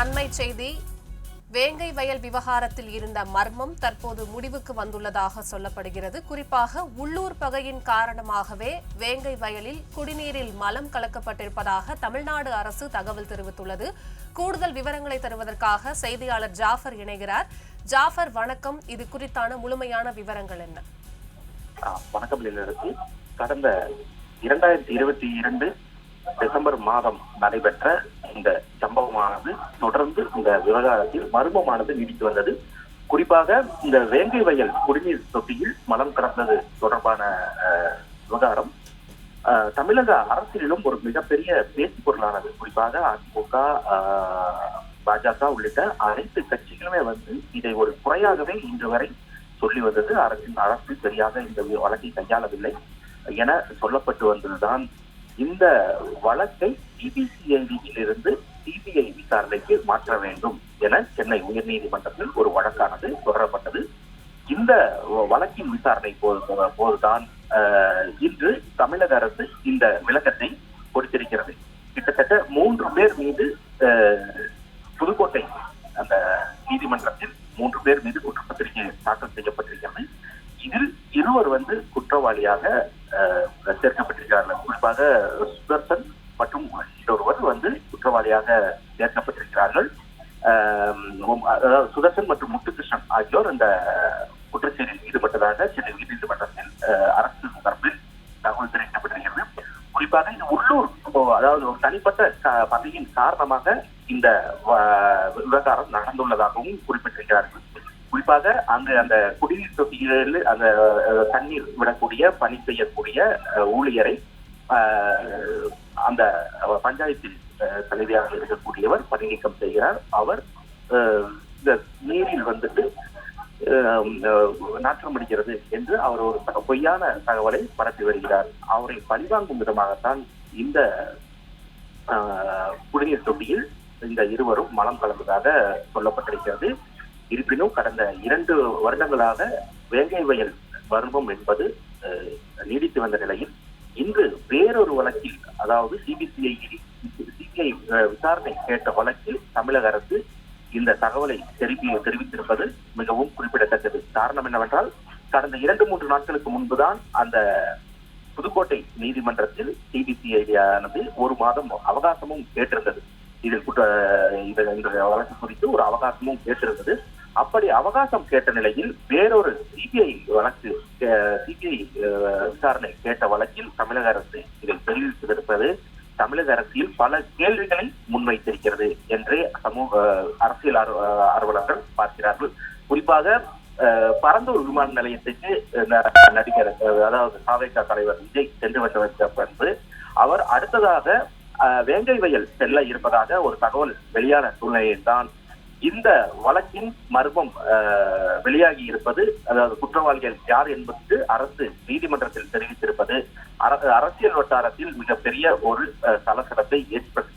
அண்மை செய்தி வேங்கை வயல் விவகாரத்தில் இருந்த மர்மம் தற்போது முடிவுக்கு வந்துள்ளதாக சொல்லப்படுகிறது. குறிப்பாக உள்ளூர் பகையின் காரணமாகவே வேங்கை வயலில் குடிநீரில் மலம் கலக்கப்பட்டிருப்பதாக தமிழ்நாடு அரசு தகவல் தெரிவித்துள்ளது. கூடுதல் விவரங்களை தருவதற்காக செய்தியாளர் ஜாஃபர் இணைகிறார். ஜாஃபர் வணக்கம். இது குறித்தான முழுமையான விவரங்கள் என்ன? வணக்கம் கடந்த இரண்டாயிரத்தி இருபத்தி இரண்டு டிசம்பர் மாதம் நடைபெற்ற இந்த சம்பவமானது தொடர்ந்து இந்த விவகாரத்தில் மர்மமானது நீடித்து வந்தது. குறிப்பாக இந்த வேங்கை வயல் குடிநீர் தொட்டியில் மலம் கடந்தது தொடர்பான விவகாரம். தமிழக அரசியலிலும் ஒரு மிகப்பெரிய பேச்சு பொருளானது. குறிப்பாக அதிமுக பாஜக உள்ளிட்ட அனைத்து கட்சிகளுமே வந்து இதை ஒரு குறையாகவே இன்று வரை சொல்லி வந்தது. அரசின் அரசு சரியாக இந்த வழக்கை கையாளவில்லை. என சொல்லப்பட்டு வந்ததுதான் இந்த வழக்கை சிபிசிஐடியில் இருந்து சிபிஐ விசாரணைக்கு மாற்ற வேண்டும் என சென்னை உயர்நீதிமன்றத்தில் ஒரு வழக்கானது தொடரப்பட்டது. இந்த வழக்கின் விசாரணை போது போதுதான் இன்று தமிழக அரசு இந்த விளக்கத்தை கொடுத்திருக்கிறது. கிட்டத்தட்ட மூன்று பேர் மீது புதுக்கோட்டை இருவர் வந்து குற்றவாளியாக சேர்க்கப்பட்டிருக்கிறார்கள். குறிப்பாக சுதர்சன் மற்றும் இன்னொருவர் வந்து குற்றவாளியாக சேர்க்கப்பட்டிருக்கிறார்கள். அதாவது சுதர்சன் மற்றும் முத்துகிருஷ்ணன் ஆகியோர் இந்த குற்றச்செயலில் ஈடுபட்டதாக சென்னை உயர்நீதிமன்றத்தில் அரசு தரப்பில் தகவல் தெரிவிக்கப்பட்டிருக்கிறது. குறிப்பாக இந்த உள்ளூர் அதாவது ஒரு தனிப்பட்ட க- காரணமாக இந்த வ- விவகாரம் நடந்துள்ளதாகவும் குறிப்பிட்டிருக்கிறார்கள். குறிப்பாக அந்த அந்த குடிநீர் தொட்டியில் அந்த தண்ணீர் விடக்கூடிய பணி செய்யக்கூடிய ஊழியரை அந்த பஞ்சாயத்தில் தலைவியாக இருக்கக்கூடியவர் பணி நீக்கம் செய்கிறார். அவர் இந்த நீரில் வந்துட்டு நாற்றம் அடிக்கிறது என்று அவர் ஒரு பொய்யான தகவலை பரப்பி வருகிறார். அவரை பழிவாங்கும் விதமாகத்தான் இந்த குடிநீர் தொட்டியில் இந்த இருவரும் மலம் கலந்ததாக சொல்லப்பட்டிருக்கிறது. இருப்பினும் கடந்த இரண்டு வருடங்களாக வேங்கை வயல் மர்மம் என்பது நீடித்து வந்த நிலையில் இன்று வேறொரு வழக்கில் அதாவது சிபிசிஐ சிபிஐ விசாரணை கேட்ட வழக்கில் தமிழக அரசு இந்த தகவலை தெரிவி தெரிவித்திருப்பது மிகவும் குறிப்பிடத்தக்கது. காரணம் என்னவென்றால் கடந்த இரண்டு மூன்று நாட்களுக்கு முன்புதான் அந்த புதுக்கோட்டை நீதிமன்றத்தில் சிபிசிஐடியானது ஒரு மாதம் அவகாசமும் கேட்டிருந்தது. இதில் குற்ற இந்த வழக்கு குறித்து ஒரு அவகாசமும் கேட்டிருந்தது. அப்படி அவகாசம் கேட்ட நிலையில் வேறொரு சிபிஐ வழக்கு சிபிஐ விசாரணை கேட்ட வழக்கில் தமிழக அரசு இதை தெரிவித்திருப்பது தமிழக அரசியல் பல கேள்விகளை முன்வைத்திருக்கிறது என்றே சமூக அரசியல் ஆர்வலர்கள் பார்க்கிறார்கள். குறிப்பாக பரந்தூர் விமான நிலையத்துக்கு ந- நடிகர் அதாவது சாவேகா தலைவர் விஜய் சென்று வந்த பின்பு அவர் அடுத்ததாக வேங்கை வயல் செல்ல இருப்பதாக ஒரு தகவல் வெளியான சூழ்நிலையில் தான் இந்த வழக்கின் மர்மம் அஹ், வெளியாகி இருப்பது அதாவது குற்றவாளிகள் யார் என்பது அரசு நீதிமன்றத்தில் தெரிவித்திருப்பது. அரசியல் வட்டாரத்தில் மிகப்பெரிய ஒரு அஹ், ஏற்படுத்தி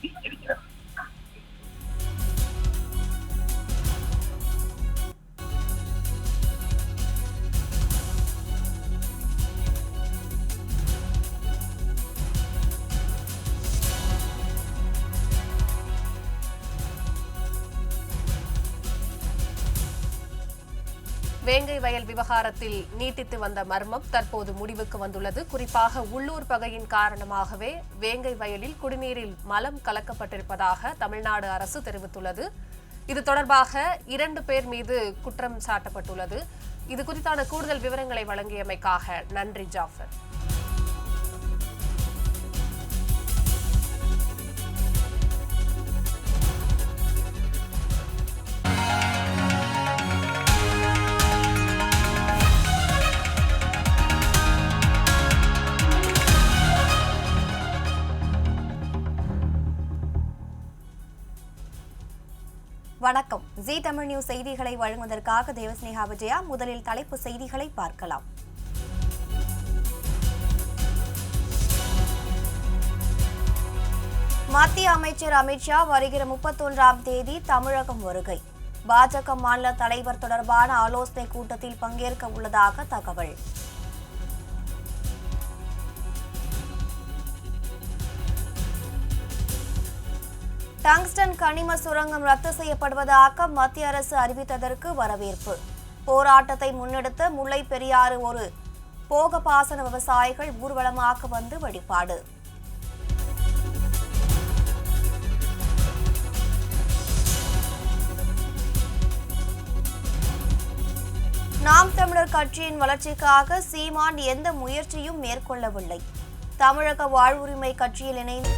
வேங்கை வயல் விவகாரத்தில் நீட்டித்து வந்த மர்மம் தற்போது முடிவுக்கு வந்துள்ளது. குறிப்பாக உள்ளூர் பகையின் காரணமாகவே வேங்கை வயலில் குடிநீரில் மலம் கலக்கப்பட்டிருப்பதாக தமிழ்நாடு அரசு தெரிவித்துள்ளது. இது தொடர்பாக இரண்டு பேர் மீது குற்றம் சாட்டப்பட்டுள்ளது. இது குறித்தான கூடுதல் விவரங்களை வழங்கியமைக்காக நன்றி ஜாஃபர். வணக்கம். ஜி தமிழ் நியூஸ் செய்திகளை வழங்குவதற்காக தேவஸ்னேகா விஜயா. முதலில் தலைப்பு செய்திகளை பார்க்கலாம். மத்திய அமைச்சர் அமித்ஷா வருகிற முப்பத்தொன்றாம் தேதி தமிழகம் வருகை. பாஜக மாநில தலைவர் தொடர்பான ஆலோசனை கூட்டத்தில் பங்கேற்க உள்ளதாக தகவல். டங்ஸ்டன் கனிம சுரங்கம் ரத்து செய்யப்படுவதாக மத்திய அரசு அறிவித்ததற்கு வரவேற்பு. போராட்டத்தை முன்னெடுத்த முல்லை பெரியாறு ஒரு போக பாசன விவசாயிகள் ஊர்வலமாக வந்து வழிபாடு. நாம் தமிழர் கட்சியின் வளர்ச்சிக்காக சீமான் எந்த முயற்சியும் மேற்கொள்ளவில்லை. தமிழக வாழ்வுரிமை கட்சியில் இணைந்து